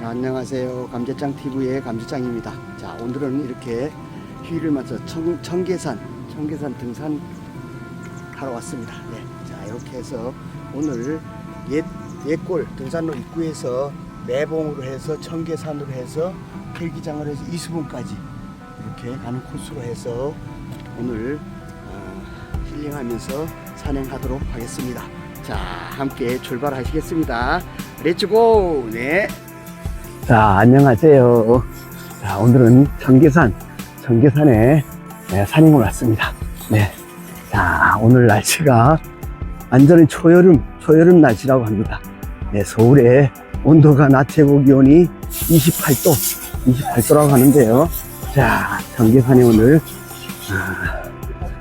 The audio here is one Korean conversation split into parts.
안녕하세요. 감자짱 TV의 감자짱입니다. 자, 오늘은 이렇게 휴일을 맞춰 청, 청계산, 청계산 등산 하러 왔습니다. 네. 자, 이렇게 해서 오늘 옛, 옛골 등산로 입구에서 매봉으로 해서 청계산으로 해서 필기장을 해서 이수봉까지 이렇게 가는 코스로 해서 오늘 어, 힐링하면서 산행하도록 하겠습니다. 자, 함께 출발하시겠습니다. 렛츠고! 네. 자, 안녕하세요. 자, 오늘은 청계산, 청계산에 네, 산행을 왔습니다. 네. 자, 오늘 날씨가 완전히 초여름, 초여름 날씨라고 합니다. 네, 서울에 온도가 낮 최고 기온이 28도, 28도라고 하는데요. 자, 청계산에 오늘 아,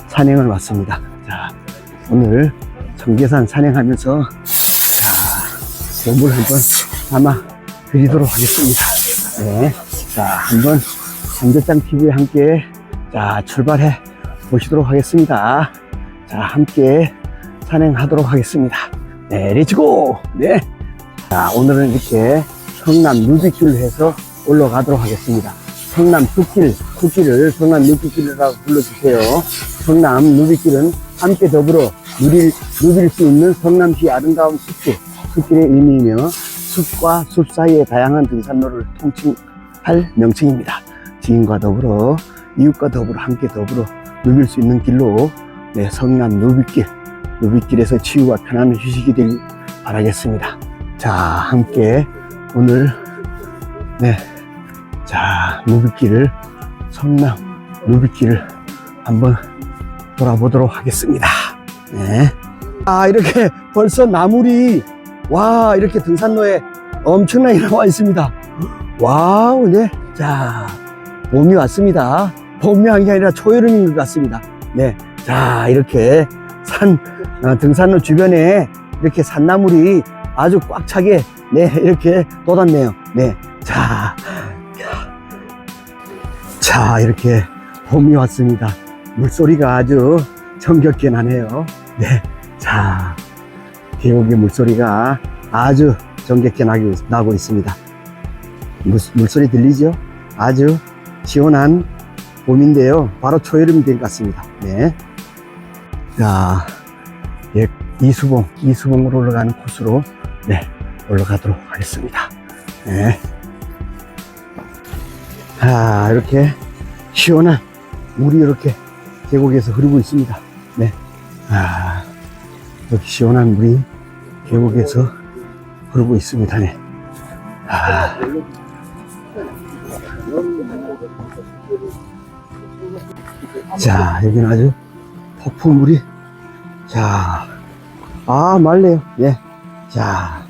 산행을 왔습니다. 자, 오늘 청계산 산행하면서 자, 몸을 한번 담아 드리도록 하겠습니다. 네. 자, 한번 삼계장 TV에 함께 자, 출발해 보시도록 하겠습니다. 자, 함께 산행하도록 하겠습니다. 네, 렛츠고! 네. 자, 오늘은 이렇게 성남 누비길을 해서 올라가도록 하겠습니다. 성남 숲길, 숲길을 성남 누비길이라고 불러주세요. 성남 누비길은 함께 더불어 누릴, 누빌 수 있는 성남시 아름다운 숲길, 숲길의 의미이며 숲과 숲 사이의 다양한 등산로를 통칭할 명칭입니다. 지인과 더불어 이웃과 더불어 함께 더불어 누빌 수 있는 길로 네, 성남 누비길, 누비길에서 치유와 편안한 휴식이 되길 바라겠습니다. 자, 함께 오늘 네, 자 누비길을 성남 누비길을 한번 돌아보도록 하겠습니다. 네. 아 이렇게 벌써 나물이 와 이렇게 등산로에 엄청나게 나와 있습니다. 와우 네. 자 봄이 왔습니다. 봄이 한게 아니라 초여름인 것 같습니다. 네. 자 이렇게 산 어, 등산로 주변에 이렇게 산나물이 아주 꽉 차게 네 이렇게 돋았네요. 네. 자. 자 이렇게 봄이 왔습니다. 물소리가 아주 정겹게 나네요. 네. 자, 계곡의 물소리가 아주 정겹게 나고, 있습니다. 물, 물소리 들리죠? 아주 시원한 봄인데요. 바로 초여름이 된 것 같습니다. 네. 자, 예, 이수봉, 이수봉으로 올라가는 코스로, 네, 올라가도록 하겠습니다. 네. 아, 이렇게 시원한 물이 이렇게 계곡에서 흐르고 있습니다. 네. 아, 이렇게 시원한 물이 계곡에서 흐르고 있습니다. 네. 아. 자, 여기는 아주 폭풍물이, 자, 아, 맑네요. 예. 자,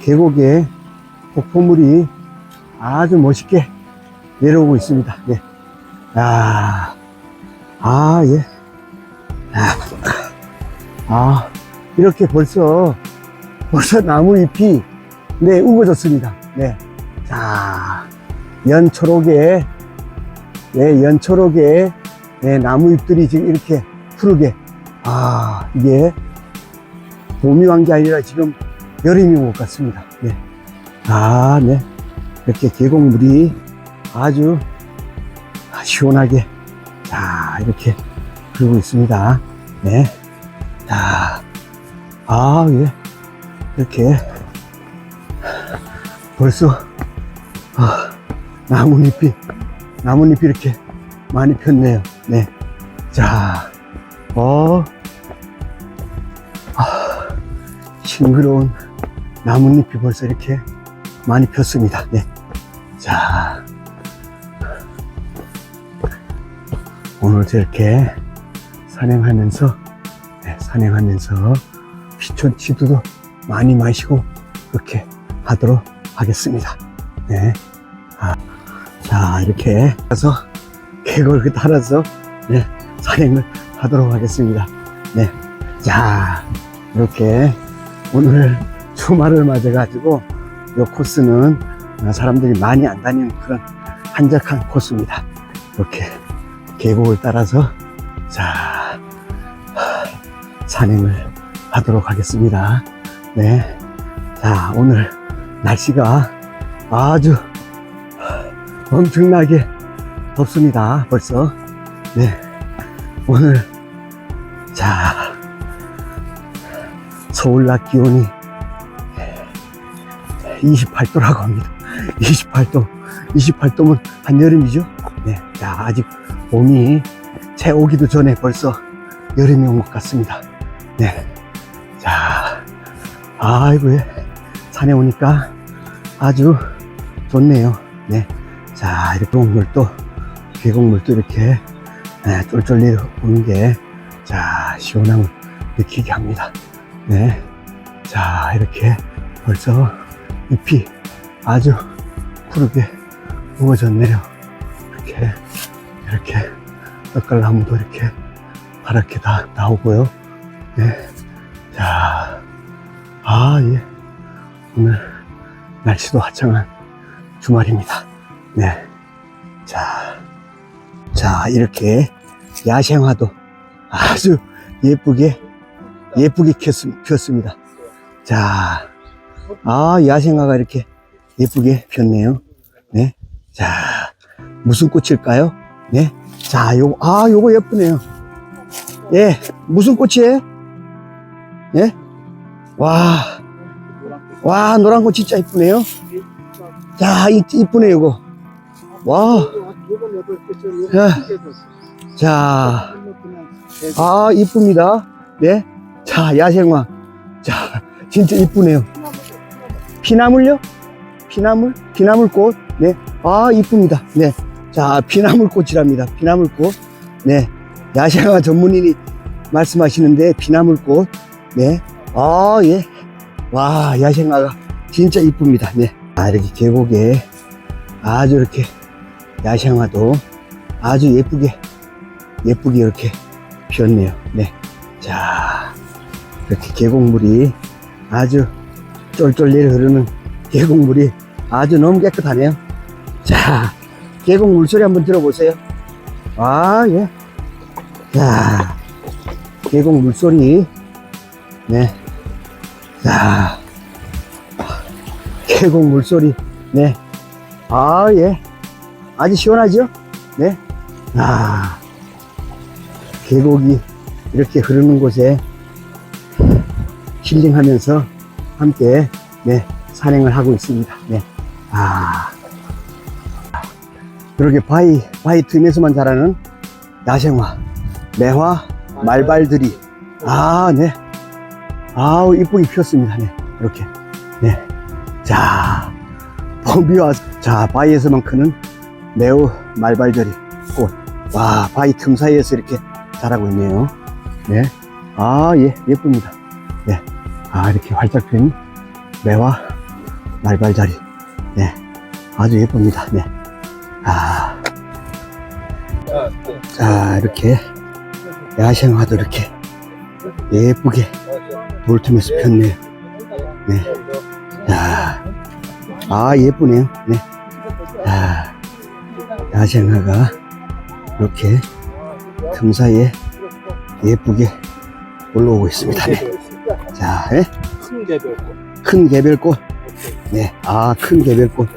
계곡에 폭풍물이 아주 멋있게 내려오고 있습니다. 예. 아, 아, 예. 아, 아, 이렇게 벌써, 벌써 나무 잎이, 네, 우거졌습니다. 네. 자, 연초록에, 네, 연초록에, 네, 나무 잎들이 지금 이렇게 푸르게, 아, 이게 봄이 온게 아니라 지금 여름이 온 것 같습니다. 네. 아, 네. 이렇게 계곡물이 아주 시원하게 자 이렇게 흐르고 있습니다 네. 자, 아, 예. 이렇게 벌써 아, 나뭇잎이 나뭇잎이 이렇게 많이 폈네요 네. 자, 어, 아, 싱그러운 나뭇잎이 벌써 이렇게 많이 폈습니다 네. 자, 오늘 저렇게 산행하면서 네, 산행하면서 피촌 치두도 많이 마시고 그렇게 하도록 하겠습니다. 네. 아, 자 이렇게 가서 계곡을 따라서 네, 산행을 하도록 하겠습니다. 네. 자 이렇게 오늘 주말을 맞아가지고 이 코스는 사람들이 많이 안 다니는 그런 한적한 코스입니다. 이렇게 계곡을 따라서 자 산행을 하도록 하겠습니다. 네, 자 오늘 날씨가 아주 엄청나게 덥습니다. 벌써. 네. 오늘, 자, 서울 낮 기온이 28도라고 합니다. 28도. 28도면 한여름이죠? 네. 자, 아직 봄이 채 오기도 전에 벌써 여름이 온 것 같습니다. 네. 자, 아이고, 예. 산에 오니까 아주 좋네요. 네. 자, 이렇게 계곡물도, 계곡물도 이렇게, 네, 쫄쫄 내려오는 게, 자, 시원함을 느끼게 합니다. 네. 자, 이렇게 벌써 잎이 아주 푸르게 우거졌네요. 이렇게, 이렇게, 떡갈나무도 이렇게 파랗게 다 나오고요. 네. 자, 아, 예. 오늘 날씨도 화창한 주말입니다. 네. 자, 자, 이렇게 야생화도 아주 예쁘게, 예쁘게 폈, 폈습니다. 자, 아, 야생화가 이렇게 예쁘게 폈네요. 네. 자, 무슨 꽃일까요? 네. 자, 요거, 아, 요거 예쁘네요. 예, 무슨 꽃이에요? 예? 와, 와, 노란 꽃 진짜 이쁘네요. 자, 이, 이쁘네, 요거. 와, 자, 아, 이쁩니다. 네. 자, 야생화. 자, 진짜 이쁘네요. 피나물요? 피나물? 피나물꽃? 네. 아, 이쁩니다. 네. 자, 피나물꽃이랍니다. 피나물꽃. 네. 야생화 전문인이 말씀하시는데, 피나물꽃. 네. 아, 예. 와, 야생화가 진짜 이쁩니다. 네. 아, 이렇게 계곡에 아주 이렇게 야생화도 아주 예쁘게, 예쁘게 이렇게 피었네요. 네. 자, 이렇게 계곡물이 아주 쫄쫄 내려 흐르는 계곡물이 아주 너무 깨끗하네요. 자, 계곡 물소리 한번 들어보세요. 아, 예. 자, 계곡 물소리. 네. 자, 계곡 물소리. 네. 아, 예. 아주 시원하죠? 네. 아, 계곡이 이렇게 흐르는 곳에 힐링하면서 함께, 네, 산행을 하고 있습니다. 네. 아. 그렇게 바위, 바위 틈에서만 자라는 야생화, 매화, 말발들이. 아, 네. 아우, 이쁘게 피었습니다. 네. 이렇게. 네. 자, 봄이 와서, 자, 바위에서만 크는 매우 말발들이 꽃. 와, 바위 틈 사이에서 이렇게 자라고 있네요. 네. 아, 예, 예쁩니다. 네. 아, 이렇게 활짝 핀 매화 말발자리. 네. 아주 예쁩니다. 네. 아. 자, 이렇게 야생화도 이렇게 예쁘게 돌틈에서 폈네요. 네. 자, 아, 예쁘네요. 네. 자, 야생화가 이렇게 틈 사이에 예쁘게 올라오고 있습니다. 네. 자, 예? 큰 개별 큰 개별꽃. 네. 아, 큰 개별꽃.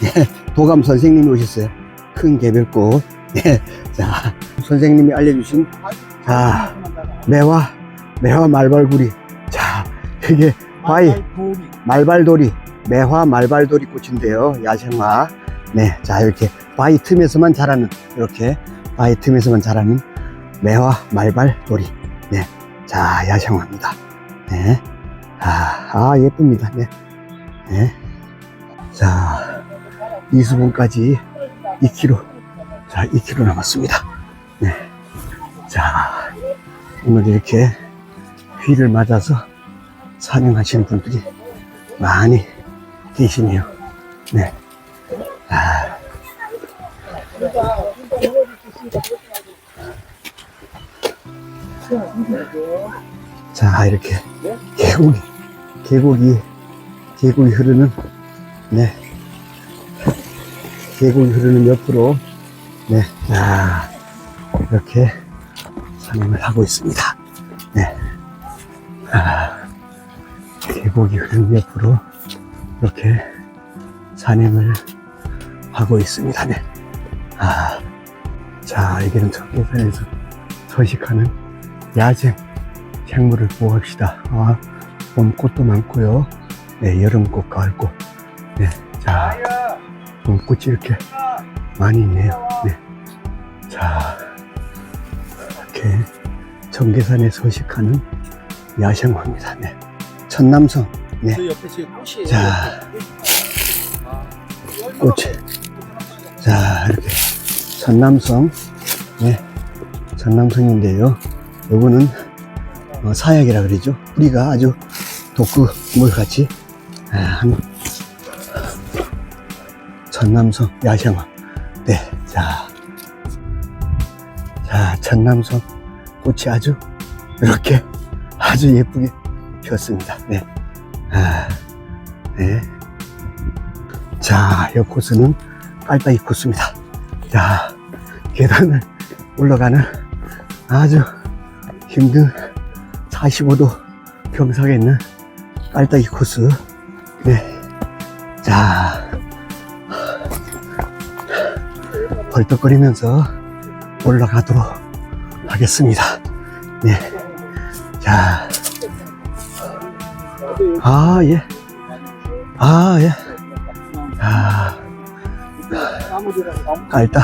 네. 도감 선생님이 오셨어요. 큰 개별꽃. 네. 자, 선생님이 알려주신, 자, 매화, 매화 말발구리. 자, 이게 바위, 돌이 말발돌이, 매화 말발돌이 꽃인데요. 야생화. 네. 자, 이렇게 바위 틈에서만 자라는, 이렇게 바위 틈에서만 자라는 매화 말발돌이. 네. 자, 야생화입니다. 네. 아, 아, 예쁩니다. 네. 네. 자, 이수봉까지 2km. 자, 2km 남았습니다. 네. 자, 오늘 이렇게 휘를 맞아서 산행하시는 분들이 많이 계시네요. 네. 아. 자, 이렇게 계곡이, 계곡이, 계곡이 흐르는, 네. 계곡이 흐르는 옆으로, 네. 자, 이렇게 산행을 하고 있습니다. 네. 아, 계곡이 흐르는 옆으로 이렇게 산행을 하고 있습니다. 네. 아, 자, 여기는 청계산에서 서식하는 야생 생물을 보호합시다. 아, 봄꽃도 많고요. 네, 여름꽃, 가을꽃. 네, 자, 봄꽃이 이렇게 많이 있네요. 네. 자, 이렇게 청계산에 서식하는 야생화입니다. 네. 천남성. 네. 그 옆에 지금 꽃이 자, 꽃. 자, 이렇게 전남성, 네, 전남성인데요. 요거는 어, 사약이라 그러죠. 뿌리가 아주 독극 물 같이 아, 한 전남성 야생화. 네, 자, 자, 전남성 꽃이 아주 이렇게 아주 예쁘게 피었습니다. 네, 아, 네. 자, 이 코스는 깔따기 코스입니다. 자, 계단을 올라가는 아주 힘든 45도 경사가 있는 깔따기 코스. 네. 자, 벌떡거리면서 올라가도록 하겠습니다. 네. 자, 아, 예. 아, 예. 아, 깔딱,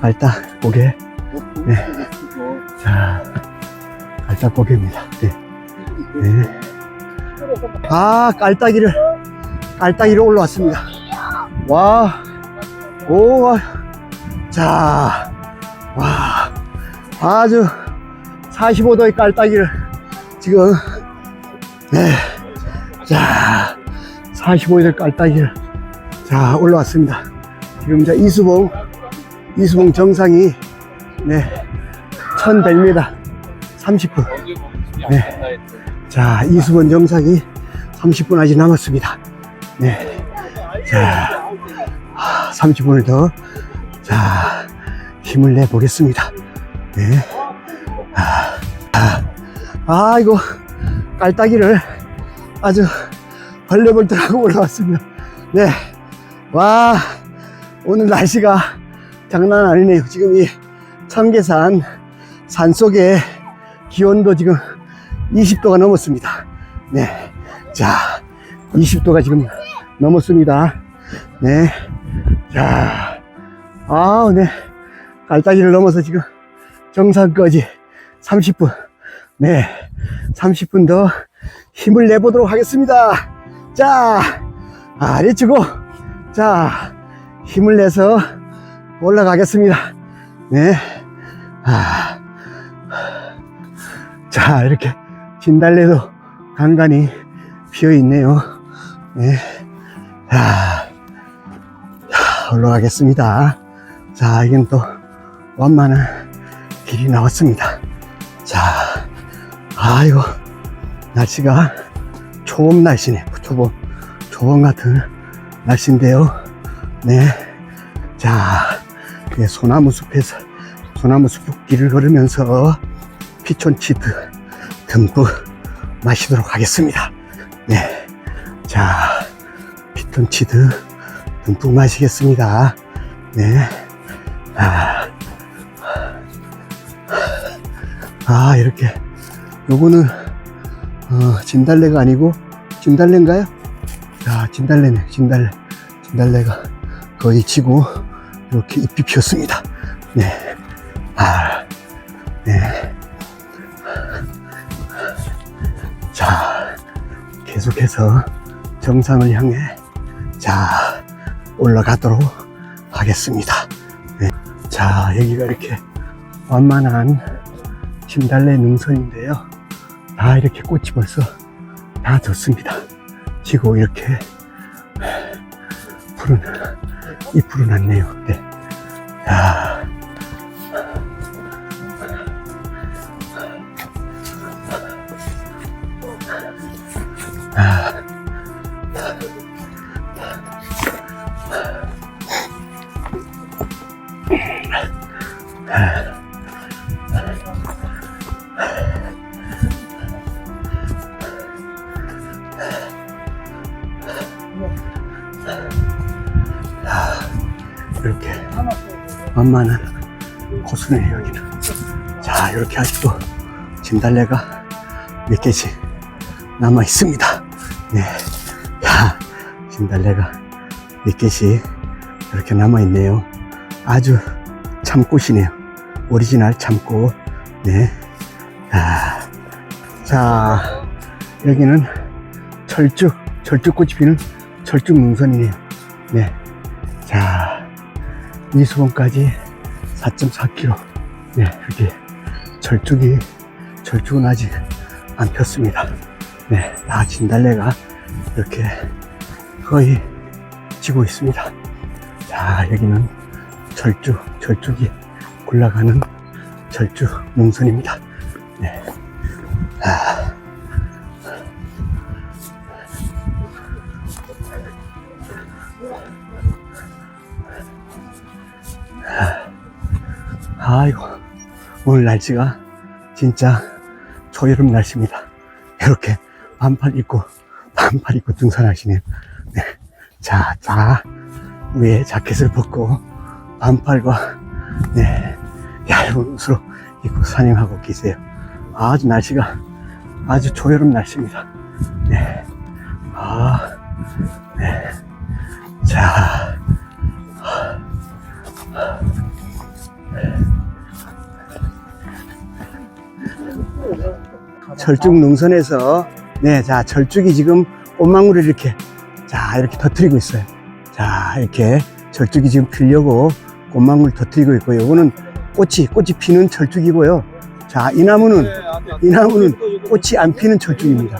깔딱 고개. 네. 자, 깔딱 고개입니다. 네. 네. 아, 깔딱이를, 깔딱이를 올라왔습니다. 와, 오, 와. 자, 와, 아주 45도의 깔딱이를 지금, 네. 자, 45도의 깔딱이를 자, 올라왔습니다. 지금 자, 이수봉, 이수봉 정상이, 네, 1100m, 30분. 네. 자, 이수봉 정상이 30분 아직 남았습니다. 네. 자, 30분을 더, 자, 힘을 내보겠습니다. 네. 아, 아, 아, 이거, 깔따기를 아주 벌레벌떡하고 올라왔습니다. 네. 와, 오늘 날씨가 장난 아니네요. 지금 이 청계산 산 속에 기온도 지금 20도가 넘었습니다. 네. 자, 20도가 지금 넘었습니다. 네. 자, 아, 네. 갈다기를 넘어서 지금 정상까지 30분. 네. 30분 더 힘을 내보도록 하겠습니다. 자, 아래치고, 자, 힘을 내서 올라가겠습니다. 네. 아, 자, 이렇게 진달래도 간간히 피어 있네요. 네. 자, 자, 올라가겠습니다. 자, 이건 또 완만한 길이 나왔습니다. 자, 아이고, 날씨가 초봄 날씨네. 초봄, 초봄 같은 날씨인데요. 네. 자, 예, 소나무 숲에서, 소나무 숲 길을 걸으면서 피촌치드 듬뿍 마시도록 하겠습니다. 네. 자, 피톤치드 듬뿍 마시겠습니다. 네. 아, 아 이렇게. 요거는, 어, 진달래가 아니고, 진달래인가요? 자, 진달래네, 진달래. 진달래가 거의 지고, 이렇게 잎이 피었습니다. 네. 아, 네. 자, 계속해서 정상을 향해 자, 올라가도록 하겠습니다. 네. 자, 여기가 이렇게 완만한 진달래 능선인데요. 다 이렇게 꽃이 벌써 다 졌습니다. 지고 이렇게 푸른, 잎으로 났네요. 네. 자, 만만한 고수네요, 여기는. 자, 이렇게 아직도 진달래가 몇 개씩 남아 있습니다. 네. 야, 진달래가 몇 개씩 이렇게 남아 있네요. 아주 참꽃이네요. 오리지널 참꽃. 네. 아, 자, 여기는 철쭉, 철쭉꽃이 피는 철쭉 능선이네요. 네. 자, 이수봉까지 4.4km. 네, 이렇게 철쭉이, 철쭉은 아직 안 폈습니다. 네, 다 진달래가 이렇게 거의 지고 있습니다. 자, 여기는 철쭉, 철쭉이 굴러가는 철쭉 농선입니다. 네. 아. 아이고, 오늘 날씨가 진짜 초여름 날씨입니다. 이렇게 반팔 입고, 반팔 입고 등산하시네요. 네. 자, 자, 위에 자켓을 벗고, 반팔과, 네, 얇은 옷으로 입고 산행하고 계세요. 아주 날씨가 아주 초여름 날씨입니다. 네. 아, 네. 자, 철쭉 능선에서 네, 자, 철쭉이 지금 꽃망울을 이렇게 자, 이렇게 터트리고 있어요. 자, 이렇게 철쭉이 지금 피려고 꽃망울 터트리고 있고요. 이거는 꽃이, 꽃이 피는 철쭉이고요. 자, 이 나무는, 이 나무는 꽃이 안 피는 철쭉입니다.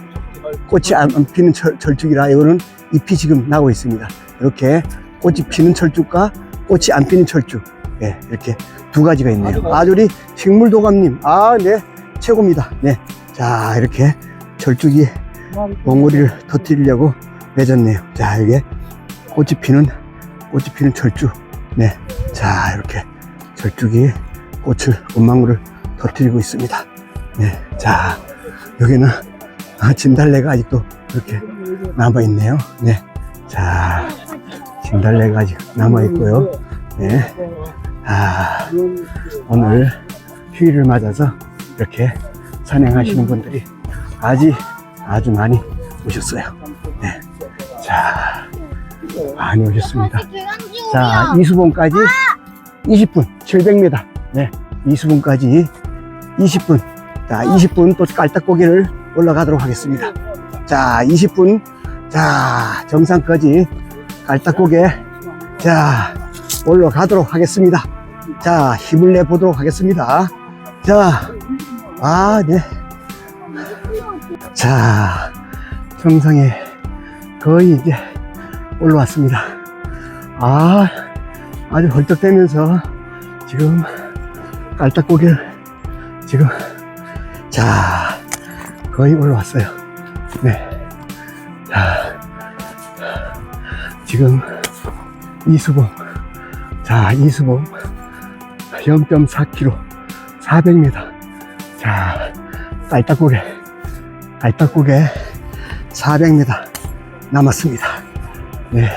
꽃이 안, 안 피는 철, 철쭉이라 이거는 잎이 지금 나고 있습니다. 이렇게 꽃이 피는 철쭉과 꽃이 안 피는 철쭉. 네, 이렇게 두 가지가 있네요. 아주리 식물도감님, 아, 네, 최고입니다. 네. 자, 이렇게 철쭉이 몽골이를 터뜨리려고 맺었네요. 자, 이게 꽃이 피는, 꽃이 피는 철쭉. 네. 자, 이렇게 철쭉이 꽃을, 꽃망울을 터뜨리고 있습니다. 네. 자, 여기는 아, 진달래가 아직도 이렇게 남아있네요. 네. 자, 진달래가 아직 남아있고요. 네. 아, 오늘 휴일을 맞아서 이렇게 산행하시는 분들이 아주, 아주 많이 오셨어요. 네. 자, 많이 오셨습니다. 자, 이수봉까지 20분, 700m. 네, 이수봉까지 20분. 자, 20분 또 깔딱고개를 올라가도록 하겠습니다. 자, 20분. 자, 정상까지 깔딱고개. 자, 올라가도록 하겠습니다. 자, 힘을 내보도록 하겠습니다. 자, 아, 네. 자, 정상에 거의 이제 올라왔습니다. 아, 아주 헐떡대면서 지금 깔딱고개를 지금 자 거의 올라왔어요. 네. 자, 지금 이수봉 자 이수봉 0.4km 400m 자 깔딱고개 깔딱고개 400m 남았습니다. 네.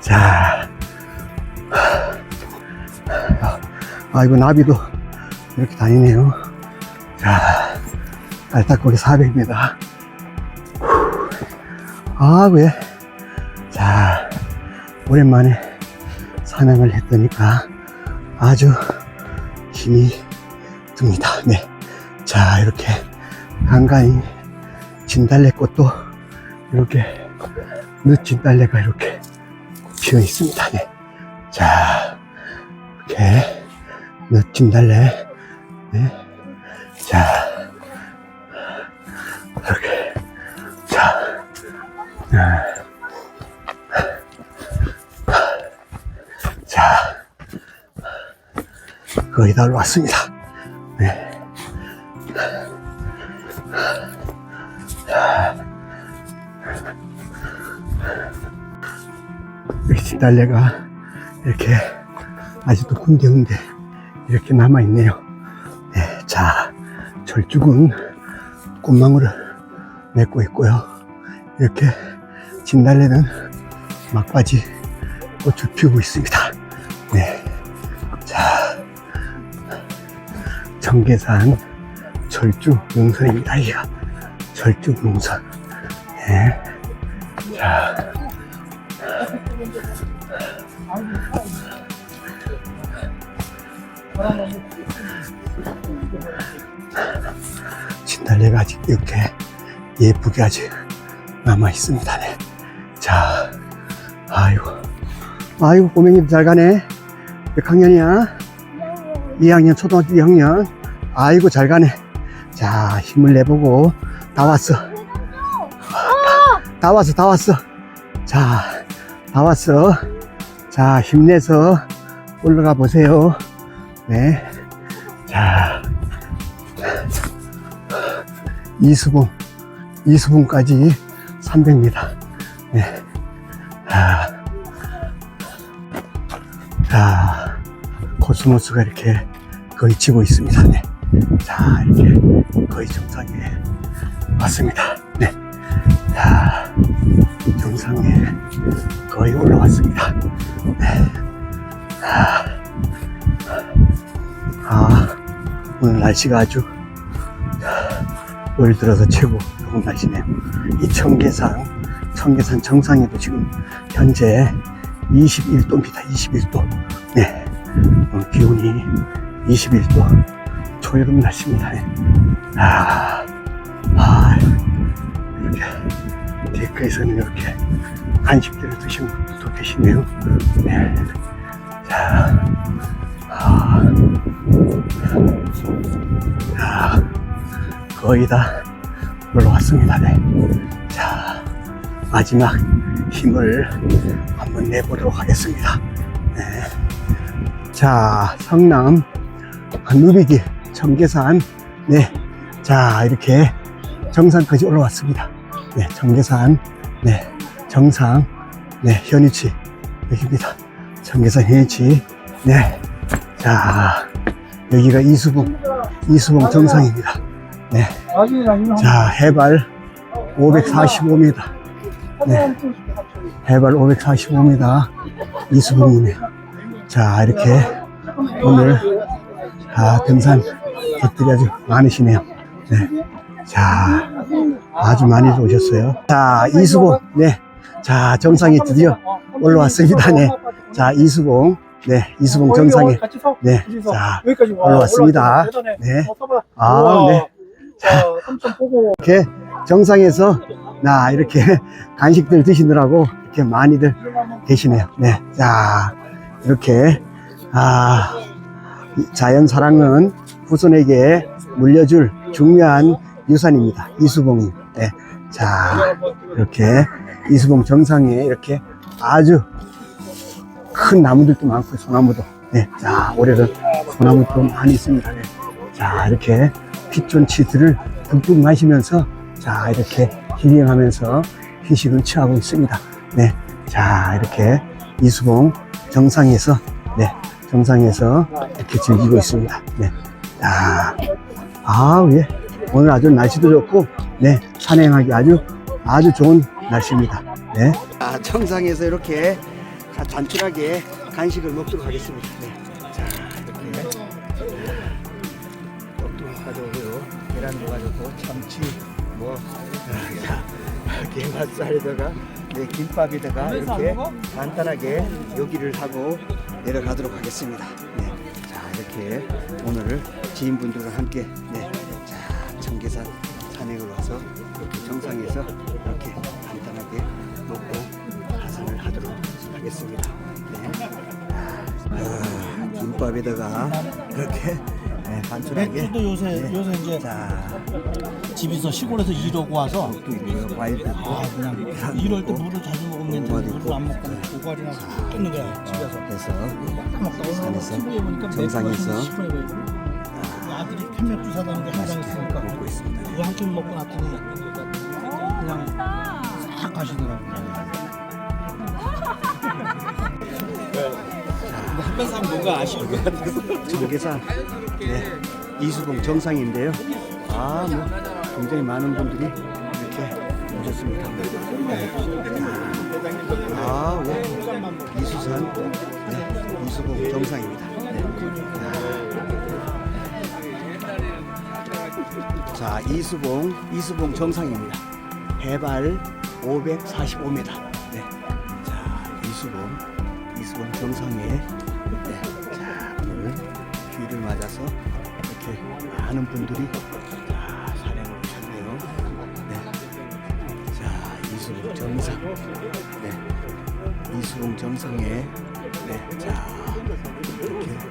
자, 아이고, 나비도 이렇게 다니네요. 자, 깔딱고개 400m. 아, 왜? 자, 오랜만에 산행을 했더니까 아주 힘이 듭니다. 네. 자, 이렇게 간간히 진달래꽃도 이렇게 늦 진 달래가 이렇게 피어 있습니다. 네. 자, 이렇게 늦 진 달래. 네. 자, 이렇게. 자, 아. 자, 거의 다 왔습니다. 기 진달래가 이렇게 아직도 군데군데 이렇게 남아있네요. 네, 자, 절죽은 꽃망울을 맺고 있고요. 이렇게 진달래는 막바지 꽃을 피우고 있습니다. 네. 자, 청계산 절주 능선입니다. 이가 절주 능선. 네. 자. 진달래가 아직 이렇게 예쁘게 아직 남아 있습니다. 네. 자, 아이고, 아이고, 꼬맹이들 잘 가네. 몇 학년이야? 2학년, 초등학교 2학년. 아이고, 잘 가네. 자, 힘을 내보고, 다 왔어. 다 왔어, 다 왔어. 자, 다 왔어. 자, 힘내서 올라가 보세요. 네. 자, 이수봉, 이수봉까지 300m. 네. 자, 자, 코스모스가 이렇게 거의 지고 있습니다. 네. 자, 이렇게 거의 정상에 왔습니다. 네. 자, 정상에 거의 올라왔습니다. 네. 아, 아, 오늘 날씨가 아주 올 들어서 최고 좋은 날씨네요. 이 청계산, 청계산 정상에도 지금 현재 21도입니다. 21도. 네. 어, 기온이 21도. 초여름 날씨입니다. 네. 아, 아, 이렇게 데크에서는 이렇게 간식들을 드시는 분들도 계시네요. 네. 자, 거의 다 올라왔습니다. 네. 자, 마지막 힘을 한번 내보도록 하겠습니다. 네. 자, 성남 누비길 청계산, 네. 자, 이렇게 정상까지 올라왔습니다. 네, 청계산, 네, 정상, 네, 현위치, 여기입니다. 청계산 현위치, 네. 자, 여기가 이수봉, 이수봉 정상입니다. 네. 자, 해발 545m. 네. 해발 545m. 이수봉이네. 자, 이렇게 오늘 아, 등산 객들이 아주 많으시네요. 네. 자, 아주 많이 오셨어요. 자, 이수봉. 네. 자, 정상에 드디어 올라왔습니다. 네. 자, 이수봉. 네, 이수봉 정상에. 네. 자, 여기까지 와, 올라왔습니다. 네. 어. 아, 우와. 네. 자, 보고 이렇게 정상에서 나 이렇게 간식들 드시느라고 이렇게 많이들 계시네요. 네. 자, 이렇게, 아, 이 자연 사랑은 후손에게 물려줄 중요한 유산입니다. 이수봉이. 네. 자, 이렇게 이수봉 정상에 이렇게 아주 큰 나무들도 많고 소나무도. 네. 자, 올해는 소나무도 많이 있습니다. 네. 자, 이렇게 피존치들을 듬뿍 마시면서 자, 이렇게 힐링하면서 휴식을 취하고 있습니다. 네. 자, 이렇게 이수봉 정상에서 네. 정상에서 이렇게 즐기고 있습니다. 네. 자, 아, 예. 오늘 아주 날씨도 좋고, 네. 산행하기 아주, 아주 좋은 날씨입니다. 네. 아, 정상에서 이렇게 가- 단촐하게 간식을 먹도록 하겠습니다. 네. 자, 이렇게. 떡도 가져오고요. 계란도 가져오고, 참치, 뭐, 아, 자, 게맛살에다가, 네, 김밥에다가 이렇게 간단하게 요기를 하고 내려가도록 하겠습니다. 네. 자, 이렇게 오늘 지인분들과 함께, 네. 자, 청계산 산행을 와서 이렇게 정상에서 하겠습니다. 네. 아, 김밥에다가 이렇게 네, 간단하게 맥주도 요새 네. 요새 이제 자, 집에서 시골에서 일하고 와서 또 있고. 아 그냥 계란도 이럴 때. 물을 자주 먹으면 고구마도 되는데 있고. 물을 안 먹고 고갈이나 끊는 거야 집에서 그래서 딱 먹다 오늘 산에서 보니까 정상에서 보이고 그 아들이 캔맥주 사다는데 한장 있으니까 먹고 있습니다. 그거 한 끼 먹고 났더니 그냥 싹 가시더라고 한번 뭔가 아쉬울 것 같아서 청계산 네, 이수봉 정상인데요. 아, 뭐 굉장히 많은 분들이 이렇게 오셨습니다. 네. 자, 아, 예. 이수산, 네, 이수봉 정상입니다. 네. 야. 자, 이수봉, 이수봉 정상입니다. 해발 545m. 분들이 자, 산행을 오셨네요. 네. 자, 이수봉 정상. 네. 이수봉 정상에 네. 자, 이렇게 자,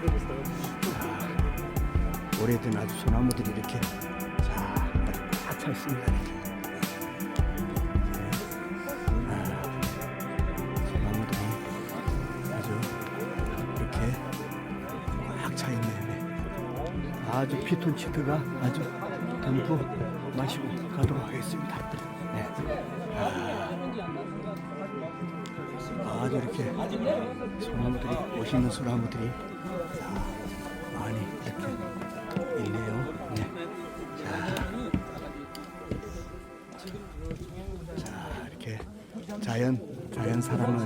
오래된 아주 소나무들이 이렇게 자, 꽉차 있습니다. 아주 피톤치드가 아주 덤프 마시고 가도록 하겠습니다. 네. 아, 아주 이렇게 소나무들이 멋있는 소나무들이 자, 많이 이렇게 있네요. 네. 자, 자 이렇게 자연 자연 사랑은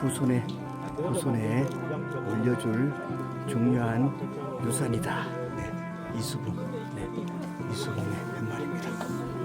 후손에 후손에 올려줄 중요한 유산이다. 네, 이수봉, 네, 이수봉의 팻말입니다.